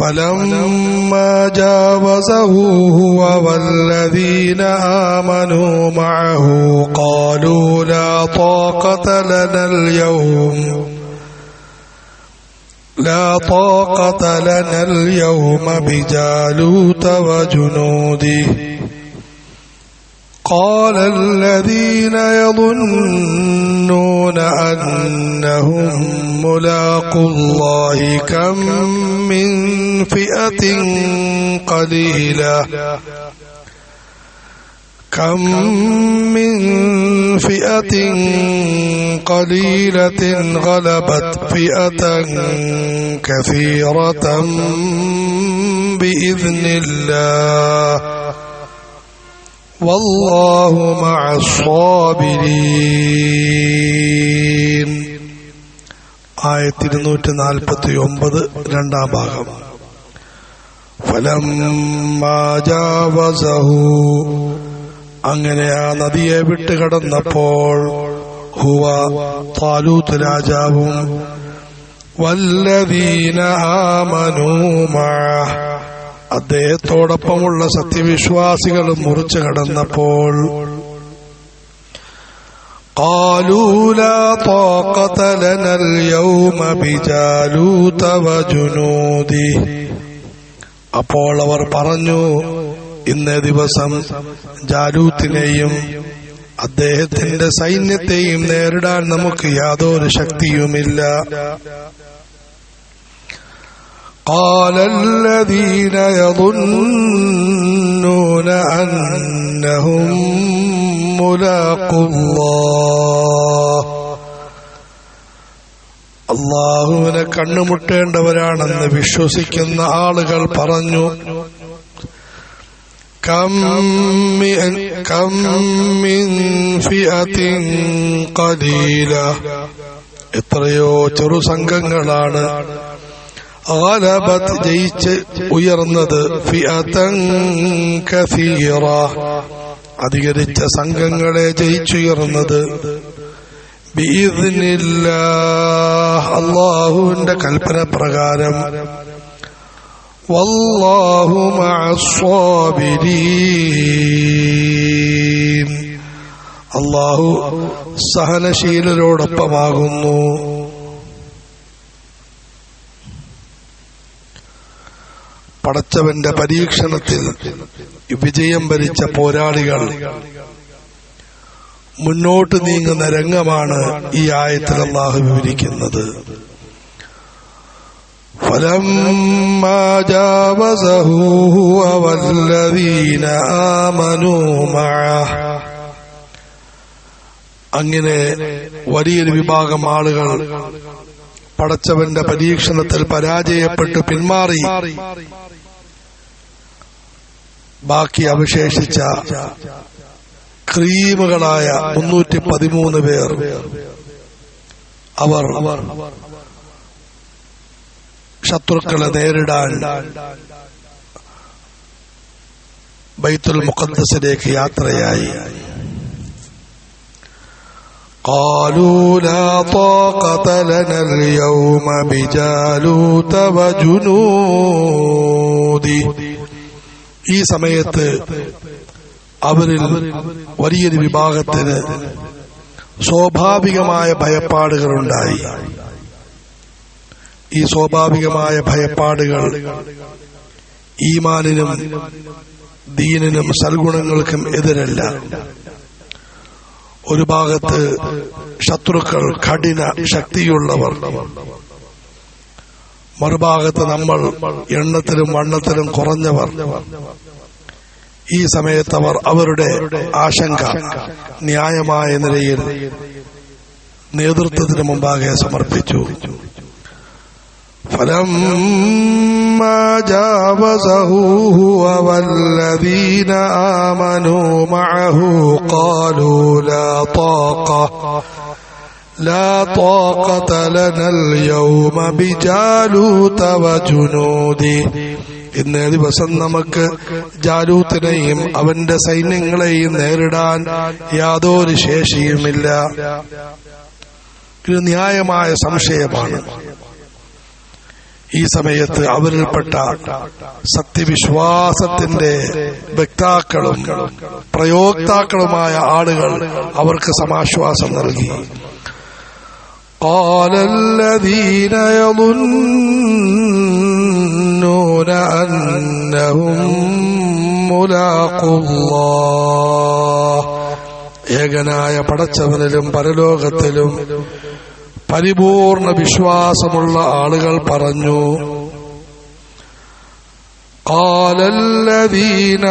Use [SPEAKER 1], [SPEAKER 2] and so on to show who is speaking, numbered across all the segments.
[SPEAKER 1] فلما جاوزه هو والذين آمنوا معه قالوا لا طاقة لنا اليوم. لا طاقة لنا اليوم بجالوت وجنوده. قال الذين يظنون أنهم ملاقوا الله كم من فئة قليلة. كم من فئة قليلة غلبت فئة كثيرة بإذن الله. والله مع الصابرين ആയിരത്തി ഇരുന്നൂറ്റി നാൽപ്പത്തി ഒമ്പത് രണ്ടാം ഭാഗം ഫലം അങ്ങനെ ആ നദിയെ വിട്ടുകടന്നപ്പോൾ ഹുവ താലൂത്ത് രാജാവും വല്ലവീന ആമനൂമാ അദ്ദേഹത്തോടൊപ്പമുള്ള സത്യവിശ്വാസികളും മുറിച്ചു കടന്നപ്പോൾ قالوا لا طاقة لنا اليوم بجالوت وجنوده അപ്പോൾ അവർ പറഞ്ഞു ഇന്നേ ദിവസം ജാലൂത്തിനെയും അദ്ദേഹത്തിന്റെ സൈന്യത്തെയും നേരിടാൻ നമുക്ക് യാതൊരു ശക്തിയുമില്ല قال الذين يظنون أنهم ملاقوا الله അള്ളാഹുവിനെ കണ്ണുമുട്ടേണ്ടവരാണെന്ന് വിശ്വസിക്കുന്ന ആളുകൾ പറഞ്ഞു എത്രയോ ചെറു സംഘങ്ങളാണ് غلبت ജയിച്ച് ഉയർന്നത് ഫിഅതൻ കസീറ അധികരിച്ച സംഘങ്ങളെ ജയിച്ചുയർന്നത് അള്ളാഹുവിന്റെ കൽപ്പന പ്രകാരം വല്ലാഹു അള്ളാഹു സഹനശീലരോടൊപ്പമാകുന്നു പടച്ചവന്റെ പരീക്ഷണത്തിൽ വിജയം ഭരിച്ച പോരാളികൾ മുന്നോട്ട് നീങ്ങുന്ന രംഗമാണ് ഈ ആയത്തിൽ അള്ളാഹു വിവരിക്കുന്നത് فلما جاوزه هو والذين آمنوا معه അങ്ങനെ വലിയൊരു വിഭാഗം ആളുകൾ പടച്ചവന്റെ പരീക്ഷണത്തിൽ പരാജയപ്പെട്ട് പിന്മാറി ബാക്കി അവശേഷിച്ച ക്രീമുകളായ മുന്നൂറ്റി പതിമൂന്ന് പേർ അവർ ശത്രുക്കളെ നേരിടാൻ ബൈത്തുൽ മുഖദ്സിലേക്ക് യാത്രയായി قالوا لا طاقة لنا اليوم بجالوت وجنوده ഈ സമയത്ത് അവരിൽ വലിയൊരു വിഭാഗത്തിന് സ്വാഭാവികമായ ഭയപ്പാടുകളുണ്ടായി. ഈ സ്വാഭാവികമായ ഭയപ്പാടുകൾ ഈമാനിനും ദീനിനും സൽഗുണങ്ങൾക്കും എതിരല്ല. ഒരു ഭാഗത്ത് ശത്രുക്കൾ കഠിന ശക്തിയുള്ളവർ മറുഭാഗത്ത് നമ്മൾ എണ്ണത്തിലും വണ്ണത്തിലും കുറഞ്ഞവർ. ഈ സമയത്ത് അവർ അവരുടെ ആശങ്ക ന്യായമായ നിലയിൽ നേതൃത്വത്തിന് മുമ്പാകെ സമർപ്പിച്ചു. ഫലം ആമനു മഅഹു ഖാലു ലാ لا طاقة لا طاقة لنا اليوم بجالوت وجنوده ഇന്നേ ദിവസം നമുക്ക് ജാലൂത്തിനെയും അവന്റെ സൈന്യങ്ങളെയും നേരിടാൻ യാതൊരു ശേഷിയുമില്ല ഇത് ന്യായമായ സംശയമാണ് ഈ സമയത്ത് അവരിൽപ്പെട്ട സത്യവിശ്വാസത്തിന്റെ വക്താക്കളും പ്രയോക്താക്കളുമായ ആളുകൾ അവർക്ക് സമാശ്വാസം നൽകി قال الذين يظنون أنهم ملاقوا الله ഏകനായ പടച്ചവനിലും പരലോകത്തിലും പരിപൂർണ വിശ്വാസമുള്ള ആളുകൾ പറഞ്ഞു قال الذين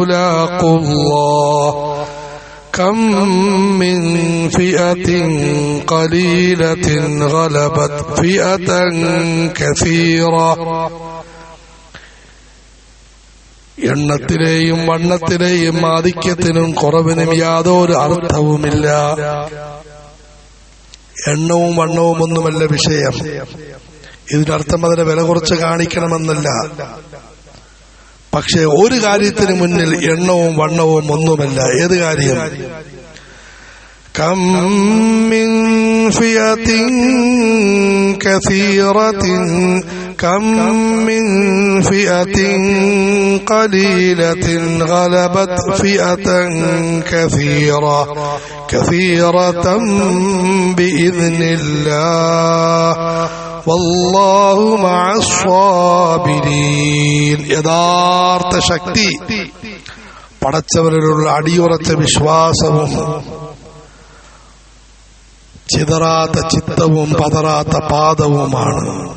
[SPEAKER 1] يظنون أنهم ملاقوا الله كم من فئة قليلة غلبت فئة كثيرة എണ്ണത്തിലെയും വണ്ണത്തിലെയും ആധിക്യത്തിനും കുറവിനും യാതൊരു അർത്ഥവുമില്ല എണ്ണവും വണ്ണവും ഒന്നുമല്ല വിഷയം ഇതിനർത്ഥം അതിനെ വില കുറച്ച് കാണിക്കണമെന്നല്ല പക്ഷെ ഒരു കാര്യത്തിന് മുന്നിൽ എണ്ണവും വണ്ണവും ഒന്നുമല്ല ഏത് കാര്യം كم من فئة كثيرة كم من فئة قليلة غلبت فئة كثيرة كثيرة بإذن الله والله مع الصابرين യഥാർത്ഥ ശക്തി. പടച്ചവരിലുള്ള അടിയുറച്ച വിശ്വാസവും ചിതറാത്ത ചിത്തവും പതറാത്ത പാദവുമാണ്.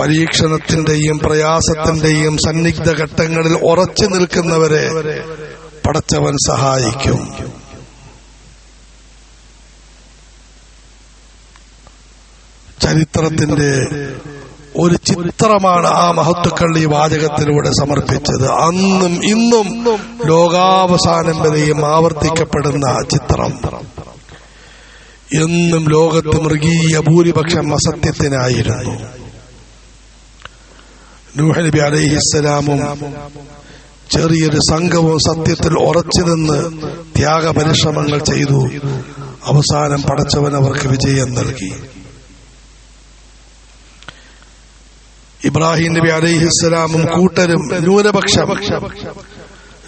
[SPEAKER 1] പരീക്ഷണത്തിന്റെയും പ്രയാസത്തിന്റെയും സന്നിഗ്ധ ഘട്ടങ്ങളിൽ ഉറച്ചു നിൽക്കുന്നവരെ പടച്ചവൻ സഹായിക്കും. ചരിത്രത്തിന്റെ ഒരു ചിത്രമാണ് ആ മഹത്വക്കൾ ഈ വാചകത്തിലൂടെ സമർപ്പിച്ചത്. അന്നും ഇന്നും ലോകാവസാനം വരെയും ആവർത്തിക്കപ്പെടുന്ന ചിത്രം. എന്നും ലോകത്ത് മൃഗീയ ഭൂരിപക്ഷം അസത്യത്തിനായിരുന്നു. നൂഹ് നബി അലൈഹിസ്സലാമും ചെറിയൊരു സംഘവും സത്യത്തിൽ ഉറച്ചു നിന്ന് ത്യാഗപരിശ്രമങ്ങൾ ചെയ്തു. അവസാനം പടച്ചവൻ അവർക്ക് വിജയം നൽകി. ഇബ്രാഹിം നബി അലൈഹിസ്സലാമും കൂട്ടരും ന്യൂനപക്ഷം.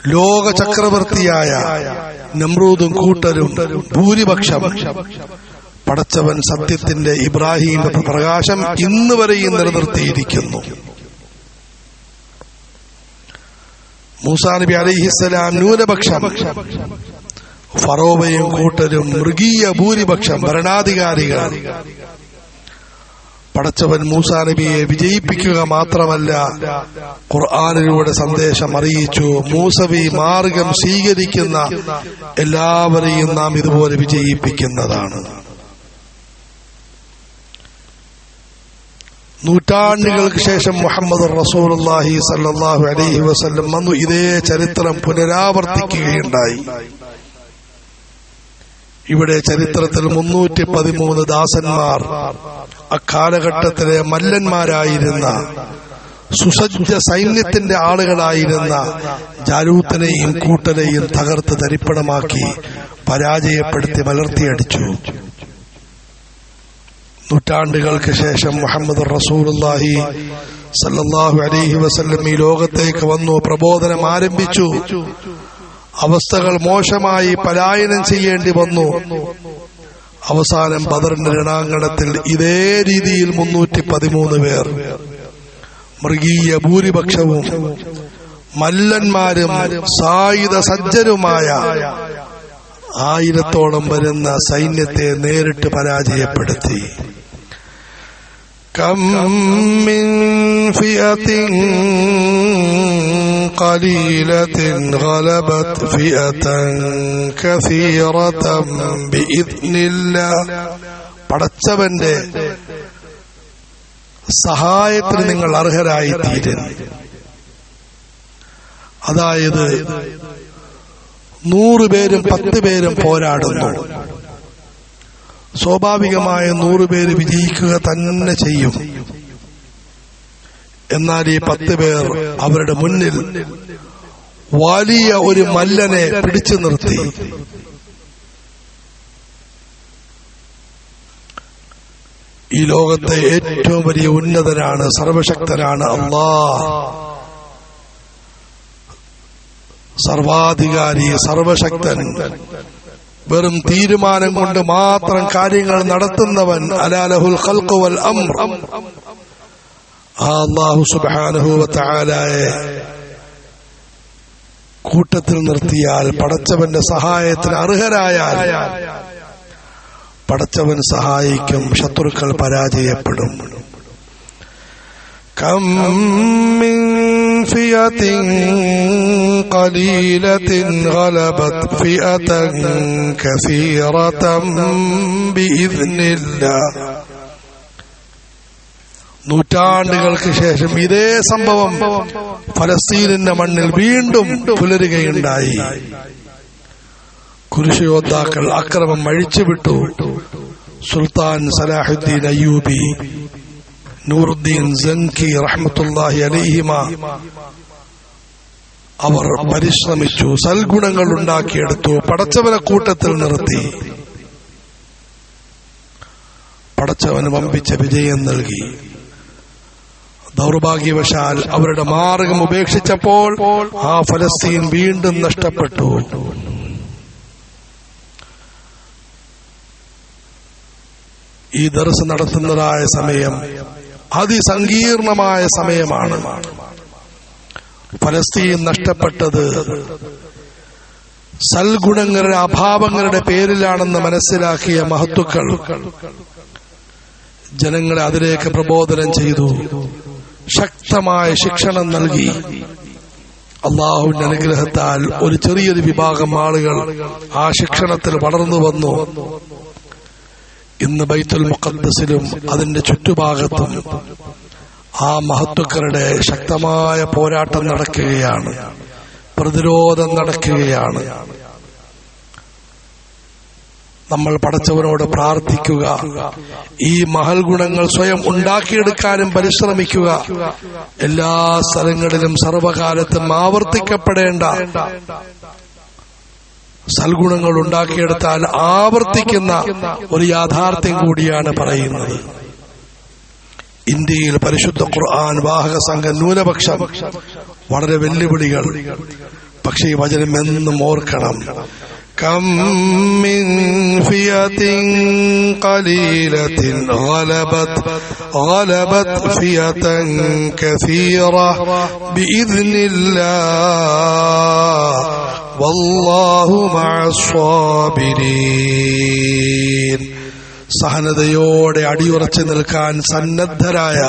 [SPEAKER 1] ലോക ചക്രവർത്തിയായ നമ്രൂദും കൂട്ടരും ഭൂരിപക്ഷം. പടച്ചവൻ സത്യത്തിന്റെ ഇബ്രാഹിമിന്റെ പ്രകാശം ഇന്ന് വരെയും നിലനിർത്തിയിരിക്കുന്നു. മൂസാ നബി അലൈഹിസ്സലാം ന്യൂനപക്ഷം. ഫറോവയും കൂട്ടരും മൃഗീയ ഭൂരിപക്ഷം ഭരണാധികാരികൾ പടച്ചവൻ മൂസാ നബിയെ വിജയിപ്പിക്കുക മാത്രമല്ല ഖുർആാനിലൂടെ സന്ദേശം അറിയിച്ചു. മൂസവി മാർഗം സ്വീകരിക്കുന്ന എല്ലാവരെയും നാം ഇതുപോലെ വിജയിപ്പിക്കുന്നതാണ്. നൂറ്റാണ്ടുകൾക്ക് ശേഷം മുഹമ്മദ് റസൂലുള്ളാഹി സല്ലാഹു അലൈഹി വസ്ല്ലം വന്നു. ഇതേ ചരിത്രം പുനരാവർത്തിക്കുകയുണ്ടായി. ഇവിടെ ചരിത്രത്തിൽ മുന്നൂറ്റി പതിമൂന്ന് ദാസന്മാർ അക്കാലഘട്ടത്തിലെ മല്ലന്മാരായിരുന്ന സുസജ്ജ സൈന്യത്തിന്റെ ആളുകളായിരുന്ന ജാലൂത്തിനെയും കൂട്ടനെയും തകർത്ത് തരിപ്പണമാക്കി പരാജയപ്പെടുത്തി മലർത്തിയടിച്ചു നൂറ്റാണ്ടുകൾക്ക് ശേഷം മുഹമ്മദ് റസൂലുള്ളാഹി സല്ലാഹു അലൈഹി വസല്ലം ഈ ലോകത്തേക്ക് വന്നു പ്രബോധനം ആരംഭിച്ചു. അവസ്ഥകൾ മോശമായി പലായനം ചെയ്യേണ്ടി വന്നു. അവസാനം ബദറിന്റെ രണാങ്കണത്തിൽ ഇതേ രീതിയിൽ മുന്നൂറ്റി പതിമൂന്ന് പേർ. മൃഗീയ ഭൂരിപക്ഷവും മല്ലന്മാരും സായുധ സജ്ജരുമായ ആയിരത്തോളം വരുന്ന സൈന്യത്തെ നേരിട്ട് പരാജയപ്പെടുത്തി. كم من فئة قليلة غلبت فئة كثيرة بإذن الله പടച്ചവന്റെ സഹായത്തിന് നിങ്ങൾ അർഹരായി തീരുന്നു അതായത് നൂറുപേരും പത്ത് പേരും പോരാടുന്നു സ്വാഭാവികമായ നൂറുപേര് വിജയിക്കുക തന്നെ ചെയ്യും. എന്നാൽ ഈ പത്ത് പേർ അവരുടെ മുന്നിൽ വലിയ ഒരു മല്ലനെ പിടിച്ചു നിർത്തി. ഈ ലോകത്തെ ഏറ്റവും വലിയ ഉന്നതനാണ് സർവശക്തനാണ് അള്ളാ സർവാധികാരി സർവശക്തൻ. വെറും തീരുമാനം കൊണ്ട് മാത്രം കാര്യങ്ങൾ നടത്തുന്നവൻ അലാലഹുൽ ഖൽഖുവൽ അംർ കൂട്ടത്തിൽ നിർത്തിയാൽ പടച്ചവന്റെ സഹായത്തിന് അർഹരായാൽ പടച്ചവൻ സഹായിക്കും ശത്രുക്കൾ പരാജയപ്പെടും. കമ്മിങ് فئة قليلة غلبت فئة كثيرة بإذن الله നൂറ്റാണ്ടുകൾക്ക് ശേഷം ഇതേ സംഭവം ഫലസ്തീനിന്റെ മണ്ണിൽ വീണ്ടും പുലരുകയുണ്ടായി കുരിശയോദ്ധാക്കൾ അക്രമം അഴിച്ചുവിട്ടു സുൽത്താൻ സലാഹുദ്ദീൻ അയ്യൂബി നൂറുദ്ദീൻ സംഖി റഹ്മത്തുല്ലാഹി അലൈഹിമ. അവർ പരിശ്രമിച്ചു സൽഗുണങ്ങൾ ഉണ്ടാക്കിയെടുത്തു പടച്ചവനെ കൂട്ടത്തിൽ നിർത്തി. പടച്ചവന് വമ്പിച്ച വിജയം നൽകി. ദൗർഭാഗ്യവശാൽ അവരുടെ മാർഗം ഉപേക്ഷിച്ചപ്പോൾ ആ ഫലസ്തീൻ വീണ്ടും നഷ്ടപ്പെട്ടു. ഈ ദർസ് നടത്തുന്നതായ സമയം അതിസങ്കീർണമായ സമയമാണ്. ഫലസ്തീൻ നഷ്ടപ്പെട്ടത്. സൽഗുണങ്ങളുടെ അഭാവങ്ങളുടെ പേരിലാണെന്ന് മനസ്സിലാക്കിയ മഹത്തുക്കൾ ജനങ്ങളെ അതിലേക്ക് പ്രബോധനം ചെയ്തു. ശക്തമായ ശിക്ഷണം നൽകി. അള്ളാഹുവിന്റെ അനുഗ്രഹത്താൽ ഒരു ചെറിയൊരു വിഭാഗം ആളുകൾ ആ ശിക്ഷണത്തിൽ വളർന്നു വന്നു. ഇന്ന് ബൈത്തുൽ മുഖദ്സിലും അതിന്റെ ചുറ്റുഭാഗത്തും ആ മഹത്വക്കരുടെ ശക്തമായ പോരാട്ടം നടക്കുകയാണ്. പ്രതിരോധം നടക്കുകയാണ്. നമ്മൾ പടച്ചവനോട് പ്രാർത്ഥിക്കുക. ഈ മഹൽ ഗുണങ്ങൾ സ്വയം ഉണ്ടാക്കിയെടുക്കാനും പരിശ്രമിക്കുക. എല്ലാ സ്ഥലങ്ങളിലും സർവകാലത്തും ആവർത്തിക്കപ്പെടേണ്ട സൽഗുണങ്ങൾ ഉണ്ടാക്കിയെടുത്താൽ ആവർത്തിക്കുന്ന ഒരു യാഥാർത്ഥ്യം കൂടിയാണ് പറയുന്നത്. ഇന്ത്യയിൽ പരിശുദ്ധ ഖുർആൻ വാഹക സംഘ ന്യൂനപക്ഷം വളരെ വെല്ലുവിളികൾ. പക്ഷേ ഈ വചനം എന്നും ഓർക്കണം. كم من فئة قليلة غلبت غلبت فئة كثيرة بإذن الله والله مع الصابرين സഹനതയോടെ അടിയുറച്ചു നിൽക്കാൻ സന്നദ്ധരായ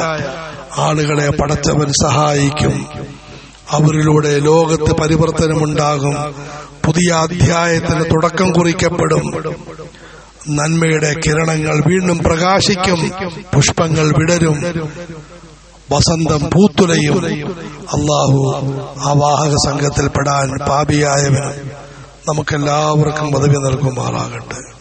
[SPEAKER 1] ആളുകളെ പടച്ചവൻ സഹായിക്കും അവരിലൂടെ ലോകത്ത് പരിവർത്തനമുണ്ടാകും. പുതിയ അധ്യായത്തിന് തുടക്കം കുറിക്കപ്പെടും. നന്മയുടെ കിരണങ്ങൾ വീണ്ടും പ്രകാശിക്കും. പുഷ്പങ്ങൾ വിടരും. വസന്തം പൂത്തുലയും. അള്ളാഹു ആ വാഹക സംഘത്തിൽ പെടാൻ പാപിയായവൻ നമുക്കെല്ലാവർക്കും പദവി നൽകുമാറാകട്ടെ.